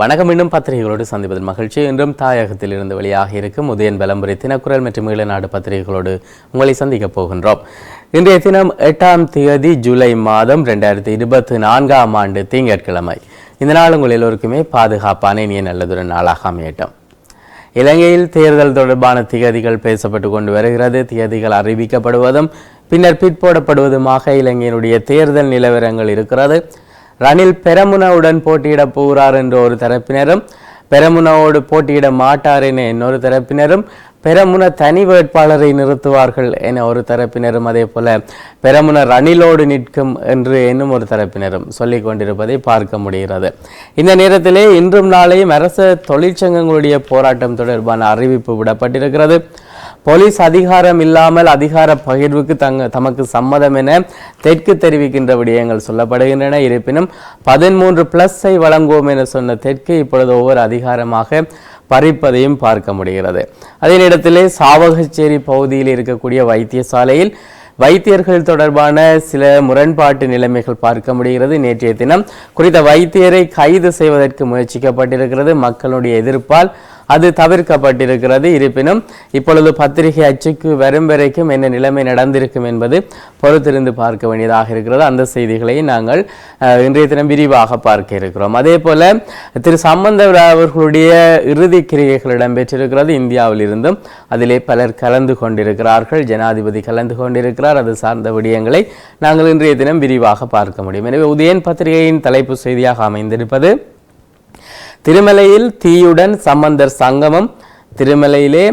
வணக்கம். இன்னும் பத்திரிகைகளோடு சந்திப்பதில் மகிழ்ச்சி. இன்றும் தாயகத்தில் இருந்து வெளியாக இருக்கும் உதயன் பலம்புரி தினக்குரல் மற்றும் ஈழநாடு பத்திரிகைகளோடு உங்களை சந்திக்கப் போகின்றோம். இன்றைய தினம் எட்டாம் தேதி ஜூலை மாதம் ரெண்டாயிரத்தி இருபத்தி நான்காம் ஆண்டு திங்கட்கிழமை. இந்த நாள் உங்கள் எல்லோருக்குமே பாதுகாப்பான இனிய நல்லதொரு நாளாக அமையட்டும். இலங்கையில் தேர்தல் தொடர்பான திகதிகள் பேசப்பட்டு கொண்டு வருகிறது. திகதிகள் அறிவிக்கப்படுவதும் பின்னர் பிற்போடப்படுவதுமாக இலங்கையினுடைய தேர்தல் நிலவரங்கள் இருக்கிறது. ரணில் பெரமுனவுடன் போட்டியிடப் போகிறார் என்ற ஒரு தரப்பினரும் பெரமுனவோடு போட்டியிட மாட்டார் என இன்னொரு தரப்பினரும் பெரமுன தனி வேட்பாளரை நிறுத்துவார்கள் என ஒரு தரப்பினரும் அதே போல பெரமுன ரணிலோடு நிற்கும் என்று இன்னும் ஒரு தரப்பினரும் சொல்லிக் கொண்டிருப்பதை பார்க்க முடிகிறது. இந்த நேரத்திலே இன்றும் நாளையும் அரசு தொழிற்சங்கங்களுடைய போராட்டம் தொடர்பான அறிவிப்பு விடப்பட்டிருக்கிறது. போலீஸ் அதிகாரம் இல்லாமல் அதிகார பகிர்வுக்கு தங்க தமக்கு சம்மதம் என தெற்கு தெரிவிக்கின்ற விடயங்கள் சொல்லப்படுகின்றன. இருப்பினும் பதிமூன்று பிளஸ்ஸை வழங்குவோம் என சொன்ன தெற்கு இப்பொழுது ஒவ்வொரு அதிகாரமாக பறிப்பதையும் பார்க்க முடிகிறது. அதே நேரத்திலே சாவகச்சேரி பகுதியில் இருக்கக்கூடிய வைத்தியசாலையில் வைத்தியர்கள் தொடர்பான சில முரண்பாட்டு நிலைமைகள் பார்க்க முடிகிறது. நேற்றைய தினம் குறித்த வைத்தியரை கைது செய்வதற்கு முயற்சிக்கப்பட்டிருக்கிறது. மக்களுடைய எதிர்ப்பால் அது தவிர்க்கப்பட்டிருக்கிறது. இருப்பினும் இப்பொழுது பத்திரிகை அச்சுக்கு வரும் வரைக்கும் என்ன நிலைமை நடந்திருக்கும் என்பது பொறுத்திருந்து பார்க்க வேண்டியதாக இருக்கிறது. அந்த செய்திகளை நாங்கள் இன்றைய தினம் விரிவாக பார்க்க இருக்கிறோம். அதே போல திரு சம்பந்தவர் அவர்களுடைய இறுதி கிரியைகள் இடம்பெற்றிருக்கிறது. இந்தியாவில் இருந்தும் அதிலே பலர் கலந்து கொண்டிருக்கிறார்கள். ஜனாதிபதி கலந்து கொண்டிருக்கிறார். அது சார்ந்த விடயங்களை நாங்கள் இன்றைய தினம் விரிவாக பார்க்க முடியும். எனவே உதயன் பத்திரிகையின் தலைப்பு செய்தியாக அமைந்திருப்பது திருமலையில் தீயுடன் சம்பந்தர் சங்கமம் திருமலையிலே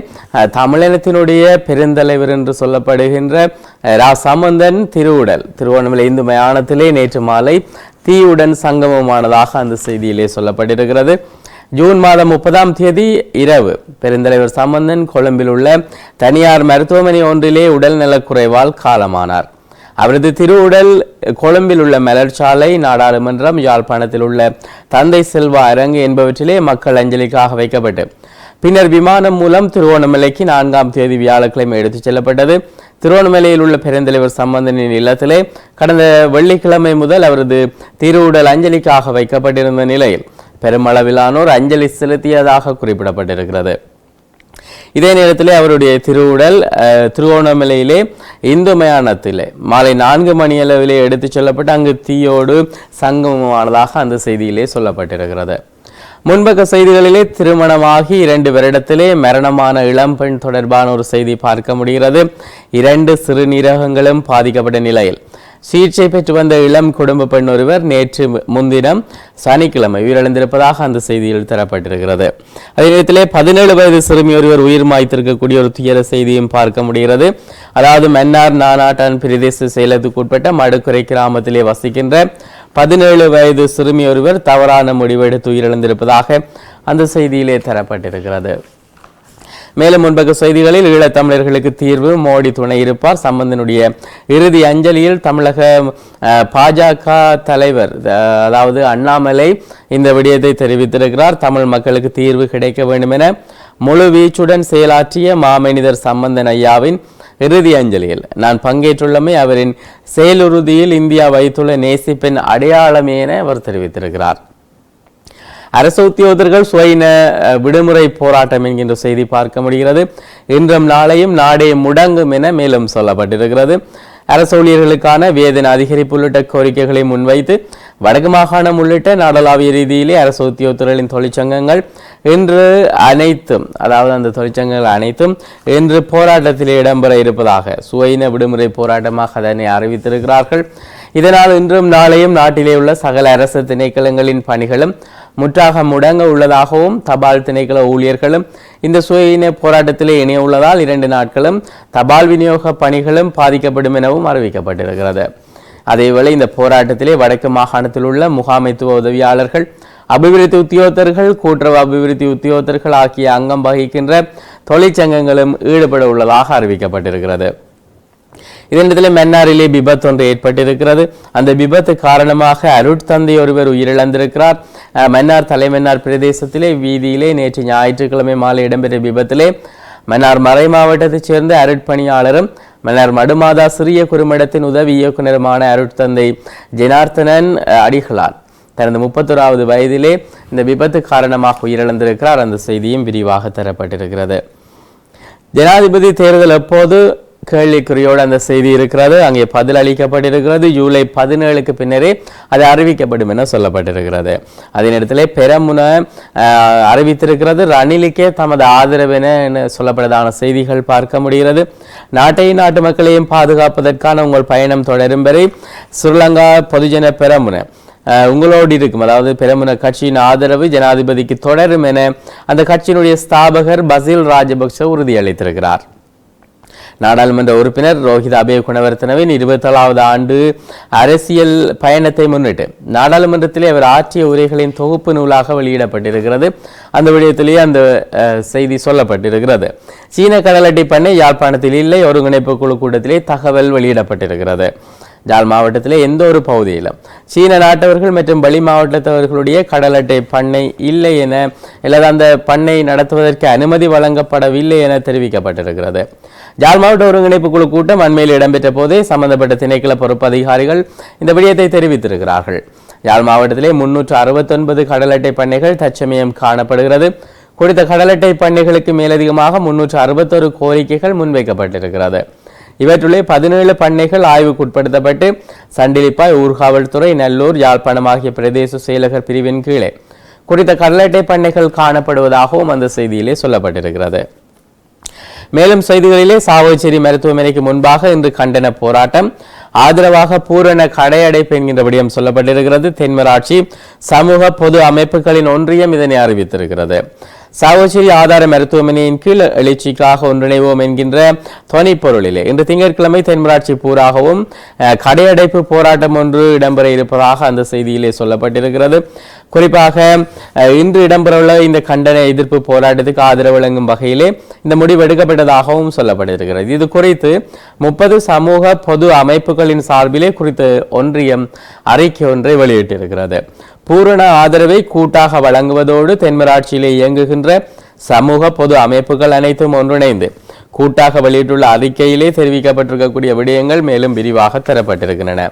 தமிழினத்தினுடைய பெருந்தலைவர் என்று சொல்லப்படுகின்ற ரா சம்பந்தன் திருவுடல். திருவண்ணாமலை இந்து மயானத்திலே நேற்று மாலை தீயுடன் சங்கமமானதாக அந்த செய்தியிலே சொல்லப்பட்டிருக்கிறது. ஜூன் மாதம் முப்பதாம் தேதி இரவு பெருந்தலைவர் சம்பந்தன் கொழும்பில் உள்ள தனியார் மருத்துவமனை ஒன்றிலே உடல் நலக்குறைவால் காலமானார். அவரது திருவுடல் கொழும்பில் உள்ள மலர்ச்சாலை நாடாளுமன்றம் யாழ்ப்பாணத்தில் உள்ள தந்தை செல்வா அரங்கு என்பவற்றிலே மக்கள் அஞ்சலிக்காக வைக்கப்பட்டு. பின்னர் விமானம் மூலம் திருவோணமலைக்கு நான்காம் தேதி வியாழக்கிழமை எடுத்துச் செல்லப்பட்டது. திருவோணமலையில் உள்ள பெருந்தலைவர் சம்பந்தனின் இல்லத்திலே கடந்த வெள்ளிக்கிழமை முதல் அவரது திருவுடல் அஞ்சலிக்காக வைக்கப்பட்டிருந்த நிலையில் பெருமளவிலானோர் அஞ்சலி செலுத்தியதாக குறிப்பிடப்பட்டிருக்கிறது. இதே நேரத்திலே அவருடைய திருவுடல் திருவோணமலையிலே இந்து மயானத்திலே மாலை நான்கு மணி அளவிலே எடுத்துச் செல்லப்பட்டு அங்கு தீயோடு சங்கமமானதாக அந்த செய்தியிலே சொல்லப்பட்டிருக்கிறது. முன்பக்க செய்திகளிலே திருமணமாகி இரண்டு வருடத்திலே மரணமான இளம்பெண் தொடர்பான ஒரு செய்தி பார்க்க முடிகிறது. இரண்டு சிறுநீரகங்களும் பாதிக்கப்பட்ட நிலையில். சிகிச்சை பெற்று வந்த இளம் குடும்ப பெண் ஒருவர் நேற்று முன்தினம் சனிக்கிழமை உயிரிழந்திருப்பதாக அந்த செய்தியில் தரப்பட்டிருக்கிறது. அதே நேரத்திலே பதினேழு வயது சிறுமி ஒருவர் உயிர் மாய்த்திருக்கக்கூடிய ஒரு துயர செய்தியும் பார்க்க முடிகிறது. அதாவது மன்னார் நானாட்டான் பிரதேச செயலத்துக்கு உட்பட்ட மடுக்குறை கிராமத்திலே வசிக்கின்ற பதினேழு வயது சிறுமி ஒருவர் தவறான முடிவெடுத்து உயிரிழந்திருப்பதாக அந்த செய்தியிலே தரப்பட்டிருக்கிறது. மேலும் முன்பக்க செய்திகளில் ஈழத்தமிழர்களுக்கு தீர்வு மோடி துணை இருப்பார். சம்பந்தனுடைய இறுதி அஞ்சலியில் தமிழக பாஜக தலைவர் அதாவது அண்ணாமலை இந்த விடயத்தை தெரிவித்திருக்கிறார். தமிழ் மக்களுக்கு தீர்வு கிடைக்க வேண்டும் என முழு வீச்சுடன் செயலாற்றிய மாமனிதர் சம்பந்தன் ஐயாவின் இறுதி அஞ்சலியில். நான் பங்கேற்றுள்ளமை அவரின் செயலுறுதியில் இந்தியா வைத்துள்ள நேசிப்பின் அடையாளமே என அவர் தெரிவித்திருக்கிறார். அரசு உத்தியோகத்தர்கள் சுயின அஹ், விடுமுறை போராட்டம் என்கின்ற செய்தி பார்க்க முடிகிறது. இன்றும் நாளையும் நாடே முடங்கும் என மேலும் சொல்லப்பட்டிருக்கிறது. அரசு ஊழியர்களுக்கான வேதன அதிகரிப்பு உள்ளிட்ட கோரிக்கைகளை முன்வைத்து வடக்கு மாகாணம் உள்ளிட்ட நாடளாவிய ரீதியிலே அரசு உத்தியோகத்துறைகளின் தொழிற்சங்கங்கள் இன்று அனைத்தும் அதாவது அந்த தொழிற்சங்கங்கள் அனைத்தும் இன்று போராட்டத்தில் இடம்பெற இருப்பதாக சுயின விடுமுறை போராட்டமாக அதனை அறிவித்திருக்கிறார்கள். இதனால் இன்றும் நாளையும் நாட்டிலே உள்ள சகல அரசு திணைக்களங்களின் பணிகளும் முற்றாக முடங்க உள்ளதாகவும் தபால் திணைக்கள ஊழியர்களும் இந்த சுயின போராட்டத்திலே இணைய உள்ளதால் இரண்டு நாட்களும் தபால் விநியோக பணிகளும் பாதிக்கப்படும் எனவும் அறிவிக்கப்பட்டிருக்கிறது. அதேவேளை இந்த போராட்டத்திலே வடக்கு மாகாணத்தில் உள்ள முகாமைத்துவ உதவியாளர்கள் அபிவிருத்தி உத்தியோகத்தர்கள் கூட்டுறவு அபிவிருத்தி உத்தியோகத்தர்கள் ஆகிய அங்கம் வகிக்கின்ற தொழிற்சங்கங்களும் ஈடுபட உள்ளதாக அறிவிக்கப்பட்டிருக்கிறது. இதனிடத்திலே மன்னாரிலே விபத்து ஒன்று ஏற்பட்டிருக்கிறது. அந்த விபத்து காரணமாக அருட்தந்தை ஒருவர் உயிரிழந்திருக்கிறார். மன்னார் தலைமன்னார் பிரதேசத்திலே வீதியிலே நேற்று ஞாயிற்றுக்கிழமை மாலை இடம்பெற்ற விபத்திலே மன்னார் மறை மாவட்டத்தைச் சேர்ந்த அருட்பணியாளரும் மன்னார் மடுமாதா சிறிய குறுமிடத்தின் உதவி இயக்குனருமான அருட்தந்தை ஜெனார்த்தனன் அடிகளார். தனது முப்பத்தோராவது வயதிலே இந்த விபத்து காரணமாக உயிரிழந்திருக்கிறார். அந்த செய்தியும் விரிவாக தரப்பட்டிருக்கிறது. ஜனாதிபதி தேர்தல் எப்போது கேள்விக்குறியோடு அந்த செய்தி இருக்கிறது. அங்கே பதில் அளிக்கப்பட்டிருக்கிறது. ஜூலை பதினேழுக்கு பின்னரே அது அறிவிக்கப்படும் என சொல்லப்பட்டிருக்கிறது. அதே நேரத்தில் பெரமுன அறிவித்திருக்கிறது. ரணிலுக்கே தமது ஆதரவு என என சொல்லப்பட்டதான செய்திகள் பார்க்க முடிகிறது. நாட்டையும் நாட்டு மக்களையும் பாதுகாப்பதற்கான உங்கள் பயணம் தொடரும் வரை ஸ்ரீலங்கா பொதுஜன பெரமுன உங்களோடு இருக்கும் அதாவது பெரமுன கட்சியின் ஆதரவு ஜனாதிபதிக்கு தொடரும் என அந்த கட்சியினுடைய ஸ்தாபகர் பசில் ராஜபக்ஷ உறுதியளித்திருக்கிறார். நாடாளுமன்ற உறுப்பினர் ரோஹித் அபய குணவர்த்தனவின் இருபத்தேழாவது ஆண்டு அரசியல் பயணத்தை முன்னிட்டு நாடாளுமன்றத்திலே அவர் ஆற்றிய உரைகளின் தொகுப்பு நூலாக வெளியிடப்பட்டிருக்கிறது. அந்த விடயத்திலேயே அந்த அஹ், செய்தி சொல்லப்பட்டிருக்கிறது. சீன கடலட்டை பண்ணை யாழ்ப்பாணத்தில் இல்லை. ஒருங்கிணைப்பு குழு கூட்டத்திலே தகவல் வெளியிடப்பட்டிருக்கிறது. ஜாழ் மாவட்டத்திலே எந்த ஒரு பகுதியிலும். சீன நாட்டவர்கள் மற்றும் வெளி மாவட்டத்தவர்களுடைய கடல் அட்டை பண்ணை இல்லை என அல்லது அந்த பண்ணை நடத்துவதற்கு அனுமதி வழங்கப்படவில்லை என தெரிவிக்கப்பட்டிருக்கிறது. ஜாழ் மாவட்ட ஒருங்கிணைப்பு குழு கூட்டம் அண்மையில் இடம்பெற்ற போதே சம்பந்தப்பட்ட திணைக்கள பொறுப்பு அதிகாரிகள் இந்த விடயத்தை தெரிவித்திருக்கிறார்கள். யாழ் மாவட்டத்திலே முன்னூற்று அறுபத்தொன்பது கடல் அட்டை பண்ணைகள் தற்சமயம் காணப்படுகிறது. குறித்த கடல் அட்டை பண்ணைகளுக்கு மேலதிகமாக முன்னூற்று அறுபத்தொரு கோரிக்கைகள் முன்வைக்கப்பட்டிருக்கிறது. இவற்றுள்ளே பதினேழு பண்ணைகள் ஆய்வுக்குட்படுத்தப்பட்டு சண்டிலிப்பாய் ஊர்காவல்துறை நல்லூர் யாழ்ப்பாணம் ஆகிய பிரதேச செயலகர் பிரிவின் கீழே. குறித்த கடலட்டை பண்ணைகள் காணப்படுவதாகவும் அந்த செய்தியிலே சொல்லப்பட்டிருக்கிறது. மேலும் செய்திகளிலே சாவோச்சேரி மருத்துவமனைக்கு முன்பாக இன்று கண்டன போராட்டம். ஆதரவாக பூரண கடையடைப்பு என்கின்ற விடயம் சொல்லப்பட்டிருக்கிறது. தென்மராட்சி சமூக பொது அமைப்புகளின் ஒன்றியம் இதனை அறிவித்திருக்கிறது. சாவச்சேரி ஆதார மருத்துவமனையின் கீழ் எழுச்சிக்காக ஒன்றிணைவோம் என்கின்ற துணை பொருளிலே இன்று திங்கட்கிழமை தென்மராட்சி பூராகவும் கடையடைப்பு போராட்டம் ஒன்று இடம்பெற இருப்பதாக அந்த செய்தியிலே சொல்லப்பட்டிருக்கிறது. குறிப்பாக இன்று இடம்பெறவுள்ள இந்த கண்டன எதிர்ப்பு போராட்டத்துக்கு ஆதரவு வழங்கும் வகையிலே இந்த முடிவு எடுக்கப்பட்டதாகவும் சொல்லப்பட்டிருக்கிறது. இது குறித்து முப்பது சமூக பொது அமைப்புகளின் சார்பிலே குறித்து ஒன்றியம் அறிக்கை ஒன்றை வெளியிட்டிருக்கிறது. பூரண ஆதரவை கூட்டாக வழங்குவதோடு தென்மராட்சியிலே இயங்குகின்ற சமூக பொது அமைப்புகள் அனைத்தும் ஒன்றிணைந்து கூட்டாக வெளியிட்டுள்ள அறிக்கையிலே தெரிவிக்கப்பட்டிருக்கக்கூடிய விடயங்கள் மேலும் விரிவாக தரப்பட்டிருக்கின்றன.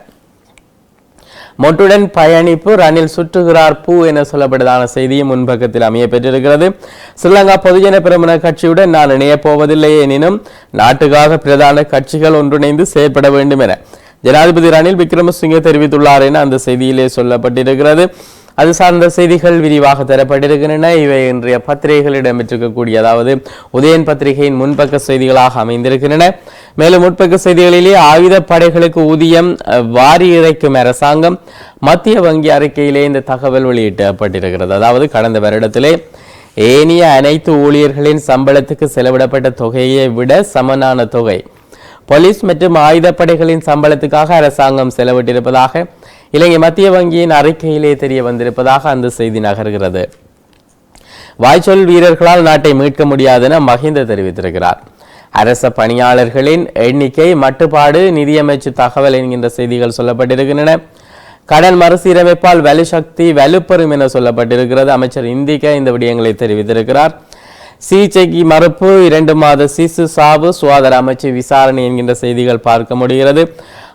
மொட்டுடன் பயணிப்பு ரணில் சுற்றுகிறார் பூ என சொல்லப்பட்டதான செய்தியும் முன்பக்கத்தில் அமைய பெற்றிருக்கிறது ஸ்ரீலங்கா பொதுஜன பிரமுன கட்சியுடன் நான் இணையப் போவதில்லை எனினும் நாட்டுக்காக பிரதான கட்சிகள் ஒன்றிணைந்து செயற்பட வேண்டும் என ஜனாதிபதி ரணில் விக்ரமசிங்கே தெரிவித்துள்ளார் என அந்த செய்தியிலே சொல்லப்பட்டிருக்கிறது. அது சார்ந்த செய்திகள் விரிவாக தரப்பட்டிருக்கின்றன. இவை இன்றைய பத்திரிகைகள் இடம்பெற்றிருக்கக்கூடிய அதாவது உதயன் பத்திரிகையின் முன்பக்க செய்திகளாக அமைந்திருக்கின்றன. மேலும் முற்பக்க செய்திகளிலே ஆயுத படைகளுக்கு ஊதியம் வாரி இறைக்கும் அரசாங்கம் மத்திய வங்கி அறிக்கையிலே இந்த தகவல் வெளியிடப்பட்டிருக்கிறது அதாவது கடந்த வருடத்திலே ஏனைய அனைத்து ஊழியர்களின் சம்பளத்துக்கு செலவிடப்பட்ட தொகையை விட சமனான தொகை போலீஸ் மற்றும் ஆயுதப்படைகளின் சம்பளத்துக்காக அரசாங்கம் செலவிட்டிருப்பதாக இலங்கை மத்திய வங்கியின் அறிக்கையிலே தெரிய வந்திருப்பதாக அந்த செய்தி நகர்கிறது. வாய்ச்சொல் வீரர்களால் நாட்டை மீட்க முடியாதென மஹிந்த தெரிவித்திருக்கிறார். அரச பணியாளர்களின் எண்ணிக்கை மட்டுப்பாடு நிதியமைச்சு தகவல் என்கின்ற செய்திகள் சொல்லப்பட்டிருக்கின்றன. கடன் மறுசீரமைப்பால் வலுசக்தி வலுப்பெறும் என சொல்லப்பட்டிருக்கிறது. அமைச்சர் இந்திக்க இந்த விடயங்களை தெரிவித்திருக்கிறார். சிகிச்சைக்கு மறுப்பு இரண்டு மாத சிசு சாவு சுகாதார அமைச்சு விசாரணை என்கின்ற செய்திகள் பார்க்க முடிகிறது.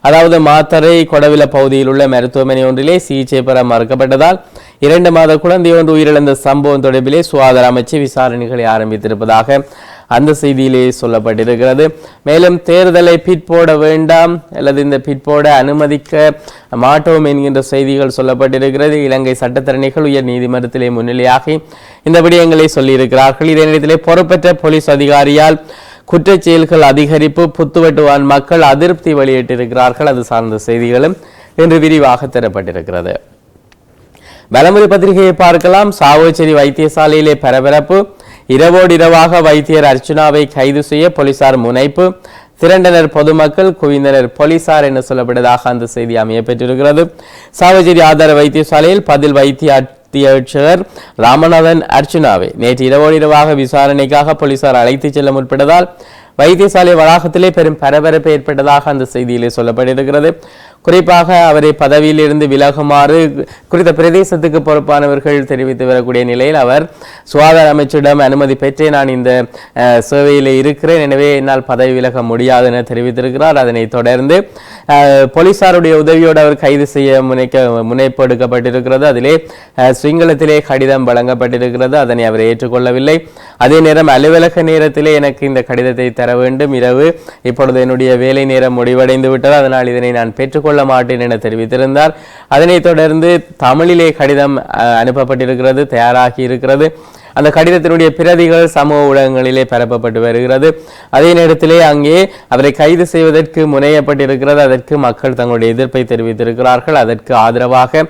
அதாவது மாத்தரை கொடவில பகுதியில் உள்ள மருத்துவமனை ஒன்றிலே சிகிச்சை பெற மறுக்கப்பட்டதால் இரண்டு மாத குழந்தை ஒன்று உயிரிழந்த சம்பவம் தொடர்பிலே சுகாதார அமைச்சு விசாரணைகளை ஆரம்பித்திருப்பதாக அந்த செய்தியிலே சொல்லப்பட்டிருக்கிறது. மேலும் தேர்தலை பிற்போட வேண்டாம் அல்லது இந்த பிற்போட அனுமதிக்க மாட்டோம் என்கின்ற செய்திகள் சொல்லப்பட்டிருக்கிறது. இலங்கை சட்டத்தரணிகள் உயர் நீதிமன்றத்திலே முன்னிலையாகி இந்த விடயங்களை சொல்லியிருக்கிறார்கள். இதே நேரத்திலே பொறுப்பற்ற போலீஸ் அதிகாரியால் குற்றச் செயல்கள் அதிகரிப்பு புத்துவட்டுவான் மக்கள் அதிருப்தி வெளியிட்டிருக்கிறார்கள். அது சார்ந்த செய்திகளும் இன்று விரிவாக தரப்பட்டிருக்கிறது. வலமுறை பத்திரிகையை பார்க்கலாம். சாவோச்சேரி வைத்தியசாலையிலே பரபரப்பு. இரவோடு இரவாக வைத்தியர் அர்ச்சுனாவை கைது செய்ய போலீசார் முனைப்பு. திரண்டனர் பொதுமக்கள் குவிந்தனர் போலீசார் என சொல்லப்பட்டதாக அந்த செய்தி அமைய பெற்றிருக்கிறது சாவகச்சேரி ஆதார வைத்தியசாலையில் பதில் வைத்திய அத்தியட்சகர் ராமநாதன் அர்ச்சுனாவை. நேற்று இரவோடு இரவாக விசாரணைக்காக போலீசார் அழைத்துச் செல்ல முற்பட்டதால் வைத்தியசாலை வளாகத்திலே பெரும் பரபரப்பு ஏற்பட்டதாக அந்த செய்தியிலே சொல்லப்பட்டிருக்கிறது. குறிப்பாக அவரை பதவியிலிருந்து விலகுமாறு குறித்த பிரதேசத்துக்கு பொறுப்பானவர்கள் தெரிவித்து வரக்கூடிய நிலையில் அவர் சுகாதார அமைச்சரிடம் அனுமதி பெற்றே நான் இந்த சேவையில் இருக்கிறேன். எனவே என்னால் பதவி விலக முடியாது என தெரிவித்திருக்கிறார். அதனைத் தொடர்ந்து போலீசாருடைய உதவியோடு அவர் கைது செய்ய முனைக்க முனைப்பு எடுக்கப்பட்டிருக்கிறது அதிலே சிங்களத்திலே கடிதம் வழங்கப்பட்டிருக்கிறது. அதனை அவர் ஏற்றுக்கொள்ளவில்லை. அதே நேரம் அலுவலக நேரத்திலே எனக்கு இந்த கடிதத்தை தர வேண்டும். இரவு இப்பொழுது என்னுடைய வேலை நேரம் முடிவடைந்து விட்டது அதனால் இதனை நான் பெற்றுக்கொள்ள ஏற்றுக்கொள்ள மாட்டேன் என தெரிவித்திருந்தார். அதனைத் தொடர்ந்து தமிழிலே கடிதம் அனுப்பப்பட்டிருக்கிறது தயாராகி இருக்கிறது. அந்த கடிதத்தினுடைய பிரதிகள் சமூக ஊடகங்களிலே பரப்பப்பட்டு வருகிறது. அதே நேரத்திலே அங்கே அவரை கைது செய்வதற்கு முனையப்பட்டிருக்கிறது. அதற்கு மக்கள் தங்களுடைய எதிர்ப்பை தெரிவித்திருக்கிறார்கள். அதற்கு ஆதரவாக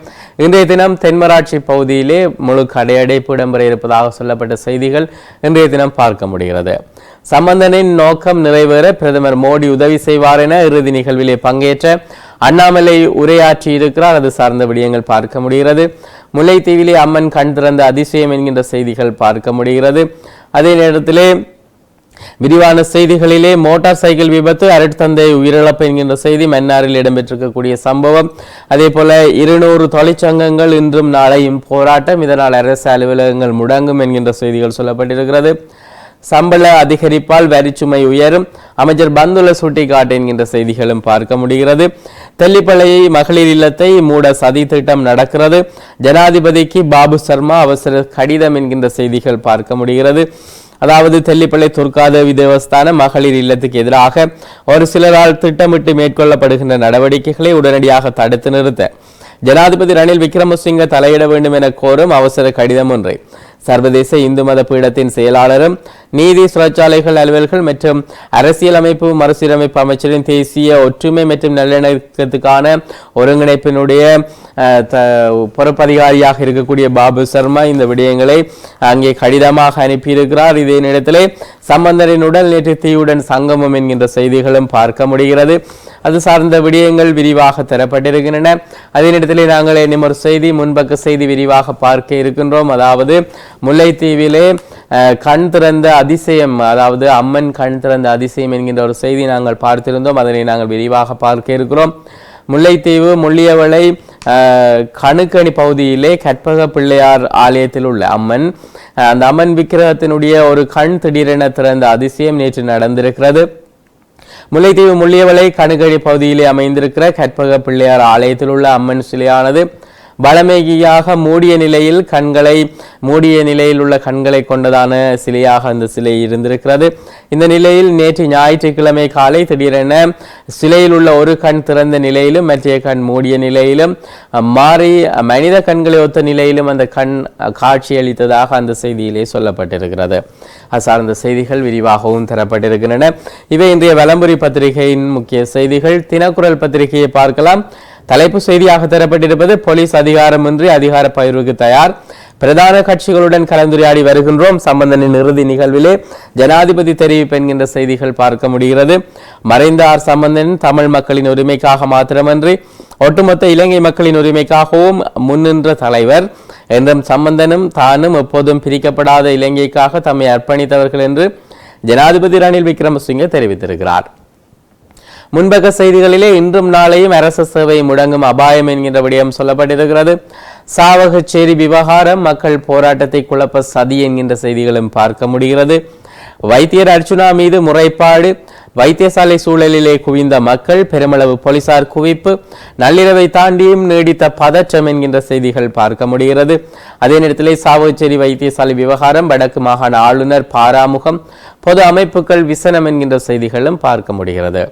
இன்றைய தினம் தென்மராட்சி பகுதியிலே முழு கடையடைப்பு இடம்பெற இருப்பதாக சொல்லப்பட்ட செய்திகள் இன்றைய தினம் பார்க்க முடிகிறது. சம்பந்தனின் நோக்கம் நிறைவேற பிரதமர் மோடி உதவி செய்வார் என இறுதி நிகழ்விலே பங்கேற்ற அண்ணாமலை உரையாற்றி இருக்கிறார். அது சார்ந்த விடயங்கள் பார்க்க முடிகிறது. முல்லைத்தீவிலே அம்மன் கண் திறந்த அதிசயம் என்கின்ற செய்திகள் பார்க்க முடிகிறது. அதே நேரத்திலே விரிவான செய்திகளிலே மோட்டார் சைக்கிள் விபத்து அருட்தந்தை உயிரிழப்பு என்கின்ற செய்தி மன்னாரில் இடம்பெற்றிருக்கக்கூடிய சம்பவம். அதே போல இருநூறு தொழிற்சங்கங்கள் இன்றும் நாளையும் போராட்டம். இதனால் அரசு அலுவலகங்கள் முடங்கும் என்கின்ற செய்திகள் சொல்லப்பட்டிருக்கிறது. சம்பள அதிகரிப்பால் வரிச்சுமை உயரும். அமைச்சர் பந்துல சுட்டிக்காட்டு என்கின்ற செய்திகளும் பார்க்க முடிகிறது. தெல்லிப்பளை மகளிர் இல்லத்தை மூட சதி திட்டம் நடக்கிறது. ஜனாதிபதிக்கு பாபு சர்மா அவசர கடிதம் என்கின்ற செய்திகள் பார்க்க முடிகிறது. அதாவது தெல்லிப்பளை துர்காதேவி தேவஸ்தான மகளிர் இல்லத்துக்கு எதிராக ஒரு சிலரால் திட்டமிட்டு மேற்கொள்ளப்படுகின்ற நடவடிக்கைகளை உடனடியாக தடுத்து நிறுத்த. ஜனாதிபதி ரணில் விக்ரமசிங்க தலையிட வேண்டும் என கோரும் அவசர கடிதம் ஒன்றை. சர்வதேச இந்து மத பீடத்தின் செயலாளரும் நீதி சுழற்சாலைகள் அலுவல்கள் மற்றும் அரசியலமைப்பு மறுசீரமைப்பு அமைச்சரின் தேசிய ஒற்றுமை மற்றும் நல்லிணக்கத்துக்கான ஒருங்கிணைப்பினுடைய அஹ், த- பொறுப்பதிகாரியாக இருக்கக்கூடிய பாபு சர்மா இந்த விடயங்களை அங்கே கடிதமாக அனுப்பியிருக்கிறார். இதே நேரத்திலே சம்பந்தரின் உடல் நேற்று தீயுடன் சங்கமம் என்கின்ற செய்திகளும் பார்க்க முடிகிறது. அது சார்ந்த விடயங்கள் விரிவாக தரப்பட்டிருக்கின்றன. அதே நேரத்தில் நாங்கள் இன்னும் ஒரு செய்தி முன்பக்க செய்தி விரிவாக பார்க்க இருக்கின்றோம். அதாவது முல்லைத்தீவிலே கண் திறந்த அதிசயம் அதாவது அம்மன் கண் திறந்த அதிசயம் என்கின்ற ஒரு செய்தி நாங்கள் பார்த்திருந்தோம். அதனை நாங்கள் விரிவாக பார்க்க இருக்கிறோம். முல்லைத்தீவு முள்ளியவளை கணுக்கணி பகுதியிலே கற்பக பிள்ளையார் ஆலயத்தில் உள்ள அம்மன் அந்த அம்மன் விக்கிரகத்தினுடைய ஒரு கண் திடீரென திறந்த அதிசயம் நேற்று நடந்திருக்கிறது. முல்லைத்தீவு முள்ளியவளை கணுகழி பகுதியிலே அமைந்திருக்கிற கற்பக பிள்ளையார் ஆலயத்தில் உள்ள அம்மன் சிலையானது வளமேகியாக மூடிய நிலையில் கண்களை மூடிய நிலையில் உள்ள கண்களை கொண்டதான சிலையாக அந்த சிலை இருந்திருக்கிறது. இந்த நிலையில் நேற்று ஞாயிற்றுக்கிழமை காலை திடீரென சிலையில் உள்ள ஒரு கண் திறந்த நிலையிலும் மற்றைய கண் மூடிய நிலையிலும் மாறி அஹ், மனித கண்களை ஒத்த நிலையிலும் அந்த கண் அஹ், காட்சியளித்ததாக அந்த செய்தியிலே சொல்லப்பட்டிருக்கிறது. அது சார்ந்த செய்திகள் விரிவாகவும் தரப்பட்டிருக்கின்றன. இவை இன்றைய வலம்புரி பத்திரிகையின் முக்கிய செய்திகள். தினக்குரல் பத்திரிகையை பார்க்கலாம். தலைப்பு செய்தியாக தரப்பட்டிருப்பது போலீஸ் அதிகாரமின்றி அதிகார பகிர்வுக்கு தயார். பிரதான கட்சிகளுடன் கலந்துரையாடி வருகின்றோம். சம்பந்தனின் இறுதி நிகழ்விலே ஜனாதிபதி தெரிவிப்பு என்கின்ற செய்திகள் பார்க்க முடிகிறது. மறைந்த ஆர் சம்பந்தன் தமிழ் மக்களின் உரிமைக்காக மாத்திரமன்றி ஒட்டுமொத்த இலங்கை மக்களின் உரிமைக்காகவும் முன்னின்ற தலைவர். என்றும் சம்பந்தனும் தானும் எப்போதும் பிரிக்கப்படாத இலங்கைக்காக தம்மை அர்ப்பணித்தவர்கள் என்று ஜனாதிபதி ரணில் விக்ரமசிங்கே தெரிவித்திருக்கிறார். முன்பக்க செய்திகளிலே இன்றும் நாளையும் அரச சேவை முடங்கும் அபாயம் என்கின்ற விடயம் சொல்லப்பட்டிருக்கிறது. சாவகச்சேரி விவகாரம் மக்கள் போராட்டத்தை குழப்ப சதி என்கின்ற செய்திகளும் பார்க்க முடிகிறது. வைத்தியர் அர்ச்சுனா மீது முறைப்பாடு வைத்தியசாலை சூழலிலே குவிந்த மக்கள் பெருமளவு போலீசார் குவிப்பு நள்ளிரவை தாண்டியும் நீடித்த பதற்றம் என்கின்ற செய்திகள் பார்க்க முடிகிறது. அதே நேரத்திலே சாவகச்சேரி வைத்தியசாலை விவகாரம் வடக்கு மாகாண ஆளுநர் பாராமுகம் பொது அமைப்புகள் விசனம் என்கின்ற செய்திகளும் பார்க்க முடிகிறது.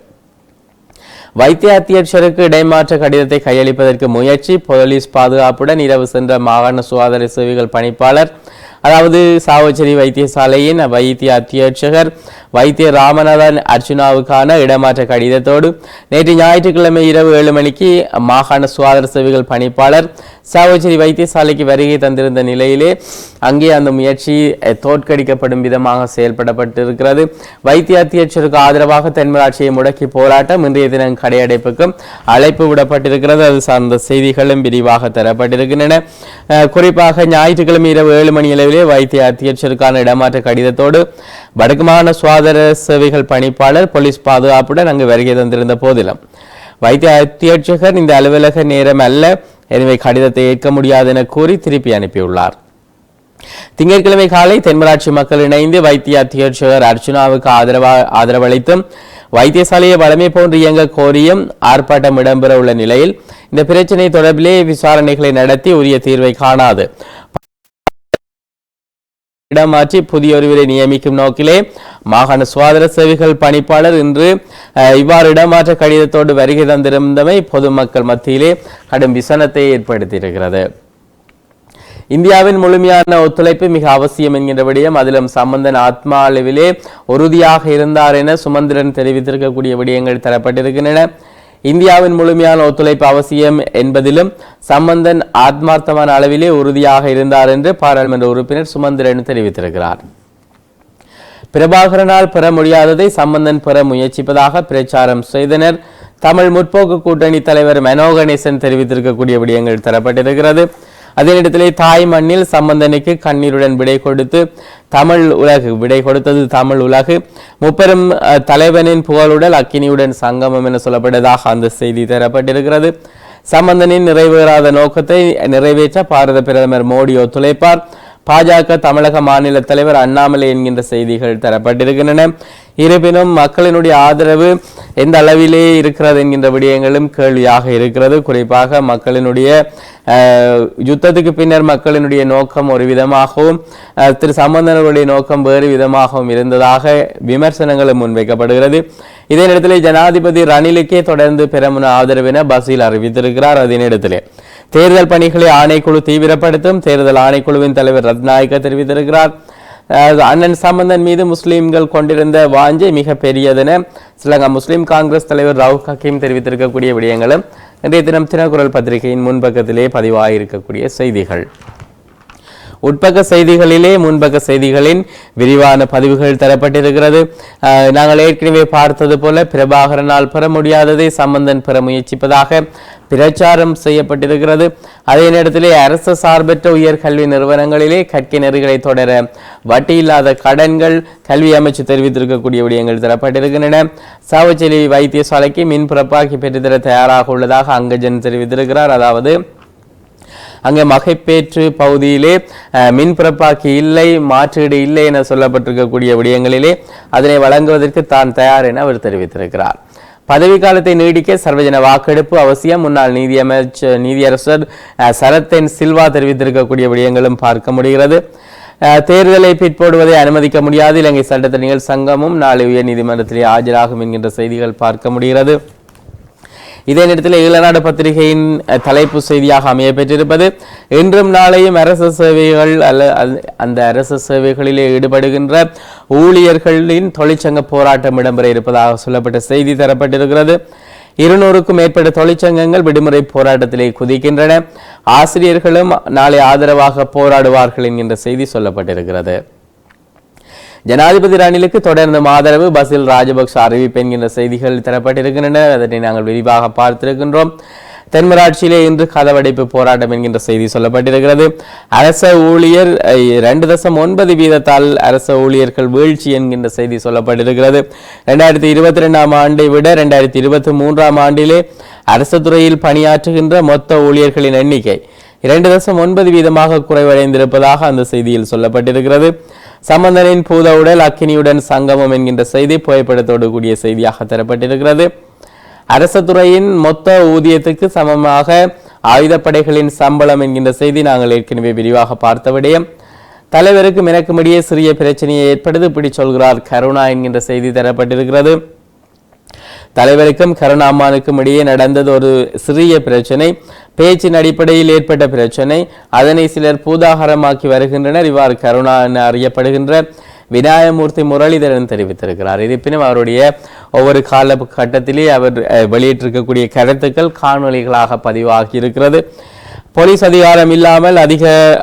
வைத்திய அத்தியட்சருக்கு இடைமாற்ற கடிதத்தை கையளிப்பதற்கு முயற்சி போலீஸ் பாதுகாப்புடன் இரவு சென்ற மாகாண சுகாதார சேவைகள் பணிப்பாளர் அதாவது சாவச்சேரி வைத்தியசாலையின் வைத்திய அத்தியட்சகர் வைத்திய ராமநாதன் அர்ஜுனாவுக்கான இடமாற்ற கடிதத்தோடு நேற்று ஞாயிற்றுக்கிழமை இரவு ஏழு மணிக்கு மாகாண சுகாதார சேவைகள் பணிப்பாளர் சாவச்சேரி வைத்தியசாலைக்கு வருகை தந்திருந்த நிலையிலே அங்கே அந்த முயற்சி தோற்கடிக்கப்படும் விதமாக செயல்படப்பட்டிருக்கிறது. வைத்திய அத்தியட்சருக்கு ஆதரவாக தென்மராட்சியை முடக்கி போராட்டம் இன்றைய தினம் கடையடைப்புக்கும் அழைப்பு விடப்பட்டிருக்கிறது. அது சார்ந்த செய்திகளும் விரிவாக தரப்பட்டிருக்கின்றன. குறிப்பாக ஞாயிற்றுக்கிழமை இரவு ஏழு மணி அளவிலே வைத்திய அத்தியட்சருக்கான இடமாற்ற கடிதத்தோடு வடக்கு மாகாண சுகாதார சேவைகள் பணிப்பாளர் போலீஸ் பாதுகாப்புடன் அங்கு வருகை தந்திருந்த போதிலும். வைத்திய அத்தியட்சகர் இந்த அலுவலக நேரம் அல்ல. எனவே கடிதத்தை ஏற்க முடியாது என கூறி திருப்பி அனுப்பியுள்ளார். திங்கட்கிழமை காலை தென்மராட்சி மக்கள் இணைந்து வைத்திய அத்தியட்சகர் அர்ச்சுனாவுக்கு ஆதரவா ஆதரவளித்தும் வைத்தியசாலையை வளமை போன்று இயங்க கோரியும் ஆர்ப்பாட்டம் இடம்பெற உள்ள நிலையில் இந்த பிரச்சினை தொடர்பிலே விசாரணைகளை நடத்தி உரிய தீர்வை காணாது. இடமாற்றி புதிய ஒருவரை நியமிக்கும் நோக்கிலே மாகாண சுகாதார சேவைகள் பணிப்பாளர் இன்று இவ்வாறு இடமாற்ற கடிதத்தோடு வருகை தந்திருந்தமை பொதுமக்கள் மத்தியிலே கடும் விசனத்தை ஏற்படுத்தியிருக்கிறது. இந்தியாவின் முழுமையான ஒத்துழைப்பு மிக அவசியம் என்கின்ற விடயம் அதிலும் சம்பந்தன் ஆத்மா அளவிலே உறுதியாக இருந்தார் என சுமந்திரன் தெரிவித்திருக்கக்கூடிய விடயங்கள் தரப்பட்டிருக்கின்றன. இந்தியாவின் முழுமையான ஒத்துழைப்பு அவசியம் என்பதிலும் சம்பந்தன் ஆத்மார்த்தமான அளவிலே உறுதியாக இருந்தார் என்று பாராளுமன்ற உறுப்பினர் சுமந்திரன் தெரிவித்திருக்கிறார். பிரபாகரனால் பெற முடியாததை சம்பந்தன் பெற முயற்சிப்பதாக பிரச்சாரம் செய்தனர். தமிழ் முற்போக்கு கூட்டணி தலைவர் மனோகணேசன் தெரிவித்திருக்கக்கூடிய விடயங்கள் தரப்பட்டிருக்கிறது. அதே நேரத்திலே தாய் மண்ணில் சம்பந்தனுக்கு கண்ணீருடன் விடை கொடுத்து தமிழ் உலகு விடை கொடுத்தது தமிழ் உலகு. முப்பெரும் தலைவனின் புகழுடல் அக்கினியுடன் சங்கமம் என சொல்லப்பட்டதாக அந்த செய்தி தரப்பட்டிருக்கிறது. சம்பந்தனின் நிறைவேறாத நோக்கத்தை நிறைவேற்ற பாரத பிரதமர் மோடி ஒத்துழைப்பார். பாஜக தமிழக மாநில தலைவர் அண்ணாமலை என்கின்ற செய்திகள் தரப்பட்டிருக்கின்றன. இருப்பினும் மக்களினுடைய ஆதரவு எந்த அளவிலே இருக்கிறது என்கின்ற விடயங்களும் கேள்வியாக இருக்கிறது. குறிப்பாக மக்களினுடைய யுத்தத்துக்கு பின்னர் மக்களினுடைய நோக்கம் ஒரு விதமாகவும் திரு சம்பந்தனுடைய நோக்கம் வேறு விதமாகவும் இருந்ததாக விமர்சனங்களும் முன்வைக்கப்படுகிறது. இதே நேரத்தில் ஜனாதிபதி ரணிலுக்கே தொடர்ந்து பெருமன ஆதரவின பஸ்ஸில் அறிவித்திருக்கிறார். அதே நேரத்திலே தேர்தல் பணிகளை ஆணைக்குழு தீவிரப்படுத்தும் தேர்தல் ஆணைக்குழுவின் தலைவர் ரத்நாயக்க தெரிவித்திருக்கிறார். அண்ணன் சம்பந்தன் மீது முஸ்லீம்கள் கொண்டிருந்த வாஞ்சை மிக பெரியதென ஸ்ரீலங்கா முஸ்லீம் காங்கிரஸ் தலைவர் ரவு ஹக்கீம் தெரிவித்திருக்கக்கூடிய விடயங்களும் இன்றைய தினம் தினக்குரல் பத்திரிகையின் முன்பக்கத்திலே பதிவாகியிருக்கக்கூடிய செய்திகள். உட்பக்க செய்திகளிலே முன்பக்க செய்திகளின் விரிவான பதிவுகள் தரப்பட்டிருக்கிறது. நாங்கள் ஏற்கனவே பார்த்தது போல பிரபாகரனால் பெற முடியாததை சம்பந்தன் பெற முயற்சிப்பதாக பிரச்சாரம் செய்யப்பட்டிருக்கிறது. அதே நேரத்திலே அரசு சார்பற்ற உயர் கல்வி நிறுவனங்களிலே கற்கை நெறிகளை தொடர வட்டி இல்லாத கடன்கள் கல்வி அமைச்சு தெரிவித்திருக்கக்கூடிய விடயங்கள் தரப்பட்டிருக்கின்றன. சாவச்சேரி வைத்தியசாலைக்கு மின் பிறப்பாக்கி பெற்றுத்தர தயாராக உள்ளதாக அங்கஜன் தெரிவித்திருக்கிறார். அதாவது அங்கே மகைப்பேற்று பகுதியிலே மின் பிறப்பாக்கி இல்லை மாற்றீடு இல்லை என சொல்லப்பட்டிருக்கக்கூடிய விடயங்களிலே அதனை வழங்குவதற்கு தான் தயார் என அவர் தெரிவித்திருக்கிறார். பதவிக்காலத்தை நீடிக்க சர்வஜன வாக்கெடுப்பு அவசியம். முன்னாள் நீதியமைச்சர் நீதியரசர் சரத்தன் சில்வா தெரிவித்திருக்கக்கூடிய விடயங்களும் பார்க்க முடிகிறது. தேர்தலை பிற்போடுவதை அனுமதிக்க முடியாது. இலங்கை சட்டத்தணிகள் சங்கமும் நாளை உயர்நீதிமன்றத்திலே ஆஜராகும் என்கின்ற செய்திகள் பார்க்க முடிகிறது. இதே நேரத்தில் ஈழநாடு பத்திரிகையின் தலைப்பு செய்தியாக அமைய பெற்றிருப்பது இன்றும் நாளையும் அரசு சேவைகள் அல்ல அல்ல- அந்த அரசு சேவைகளிலே ஈடுபடுகின்ற ஊழியர்களின் தொழிற்சங்க போராட்டம் இடம்பெற இருப்பதாக சொல்லப்பட்ட செய்தி தரப்பட்டிருக்கிறது. இருநூறுக்கும் மேற்பட்ட தொழிற்சங்கங்கள் விடுமுறை போராட்டத்திலே குதிக்கின்றன. ஆசிரியர்களும் நாளை ஆதரவாக போராடுவார்கள் என்கின்ற செய்தி சொல்லப்பட்டிருக்கிறது. ஜனாதிபதி ரணிலுக்கு தொடர்ந்து ஆதரவு பசில் ராஜபக்ஷ அறிவிப்பு என்கின்ற செய்திகள் தரப்பட்டிருக்கின்றன. அதனை நாங்கள் விரிவாக பார்த்திருக்கின்றோம். தென்மராட்சியிலே இன்று கதவடைப்பு போராட்டம் என்கின்ற செய்தி சொல்லப்பட்டிருக்கிறது. அரச ஊழியர் இரண்டு தசம் ஒன்பது வீதத்தால் அரச ஊழியர்கள் வீழ்ச்சி என்கின்ற செய்தி சொல்லப்பட்டிருக்கிறது. ரெண்டாயிரத்தி இருபத்தி ரெண்டாம் ஆண்டை விட ரெண்டாயிரத்தி இருபத்தி மூன்றாம் ஆண்டிலே அரசு துறையில் பணியாற்றுகின்ற மொத்த ஊழியர்களின் எண்ணிக்கை இரண்டு தசம் ஒன்பது வீதமாக குறைவடைந்திருப்பதாக அந்த செய்தியில் சொல்லப்பட்டிருக்கிறது. சம்பந்தனின் பூத உடல் அக்கினியுடன் சங்கமம் என்கின்ற செய்தி புகைப்படத்தோடு கூடிய செய்தியாக தரப்பட்டிருக்கிறது. அரசு துறையின் மொத்த ஊதியத்துக்கு சமமாக ஆயுதப்படைகளின் சம்பளம் என்கின்ற செய்தி நாங்கள் ஏற்கனவே விரிவாக பார்த்த விடயம். தலைவருக்கும் எனக்கும் இடையே சிறிய பிரச்சனையை ஏற்படுது. இப்படி சொல்கிறார் கருணா என்கின்ற செய்தி தரப்பட்டிருக்கிறது. தலைவருக்கும் கருணாமானுக்கும் இடையே நடந்தது ஒரு சிறிய பிரச்சனை. பேச்சின் அடிப்படையில் ஏற்பட்ட பிரச்சனை. அதனை சிலர் பூதாகரமாக்கி வருகின்றனர். இவ்வாறு கருணா என அறியப்படுகின்ற விநாயகமூர்த்தி முரளிதரன் தெரிவித்திருக்கிறார். இருப்பினும் அவருடைய ஒவ்வொரு கால கட்டத்திலே அவர் வெளியிட்டிருக்கக்கூடிய கருத்துக்கள் காணொளிகளாக பதிவாகி இருக்கிறது. போலீஸ் அதிகாரம் இல்லாமல் அதிக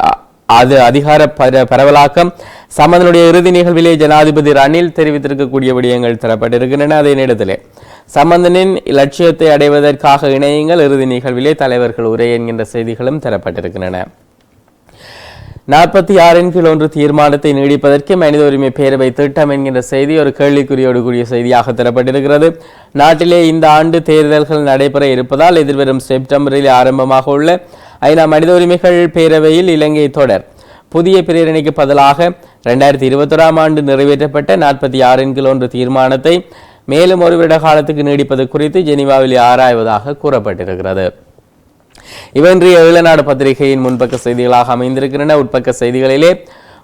அது அதிகார பர- பரவலாக்கம். சம்பந்தனுடைய இறுதி நிகழ்விலே ஜனாதிபதி ரணில் தெரிவித்திருக்கக்கூடிய விடயங்கள் தரப்பட்டிருக்கின்றன. அதே நேரத்திலே சம்பந்தனின் இலட்சியத்தை அடைவதற்காக இணையுங்கள். இறுதி நிகழ்விலே தலைவர்கள் உரை என்கின்ற செய்திகளும் தரப்பட்டிருக்கின்றன. நாற்பத்தி ஆறின் கீழ் ஒன்று தீர்மானத்தை நீடிப்பதற்கு மனித உரிமை பேரவை திட்டம் என்கின்ற செய்தி ஒரு கேள்விக்குறியோடு கூடிய செய்தியாக தரப்பட்டிருக்கிறது. நாட்டிலே இந்த ஆண்டு தேர்தல்கள் நடைபெற இருப்பதால் எதிர்வரும் செப்டம்பரில் ஆரம்பமாக உள்ள ஐநா மனித உரிமைகள் பேரவையில் இலங்கை தொடர் புதிய பிரேரணைக்கு பதிலாக ரெண்டாயிரத்தி இருபத்தொராம் ஆண்டு நிறைவேற்றப்பட்ட நாற்பத்தி ஆறின் கீழ் ஒன்று தீர்மானத்தை மேலும் ஒரு வருட காலத்துக்கு நீடிப்பது குறித்து ஜெனீவாவில் ஆராய்வதாக கூறப்பட்டிருக்கிறது. இவன்றைய ஈழநாடு பத்திரிகையின் முன்பக்க செய்திகளாக அமைந்திருக்கின்றன. உட்பக்க செய்திகளிலே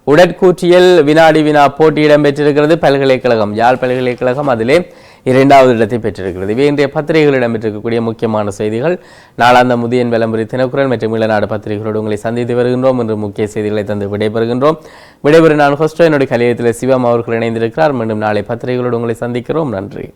உடற்கூற்றியல் வினாடி வினா போட்டி இடம்பெற்றிருக்கிறது. பல்கலைக்கழகம் யாழ் பல்கலைக்கழகம் அதிலே இரண்டாவது இடத்தை பெற்றிருக்கிறது. இவை இன்றைய பத்திரிகைகள் இடம்பெற்றிருக்கக்கூடிய முக்கியமான செய்திகள். நாளாந்த முதியன் விளம்பரி தினக்குரல் மற்றும் இளநாடு பத்திரிகைகளோடு உங்களை சந்தித்து வருகின்றோம். என்று முக்கிய செய்திகளை தந்து விடைபெறுகின்றோம். விடைபெறும் நான் ஹோஸ்டோ என்னுடைய கலையத்தில் சிவம் அவர்கள் இணைந்திருக்கிறார். மீண்டும் நாளை பத்திரிகைகளோடு உங்களை சந்திக்கிறோம். நன்றி.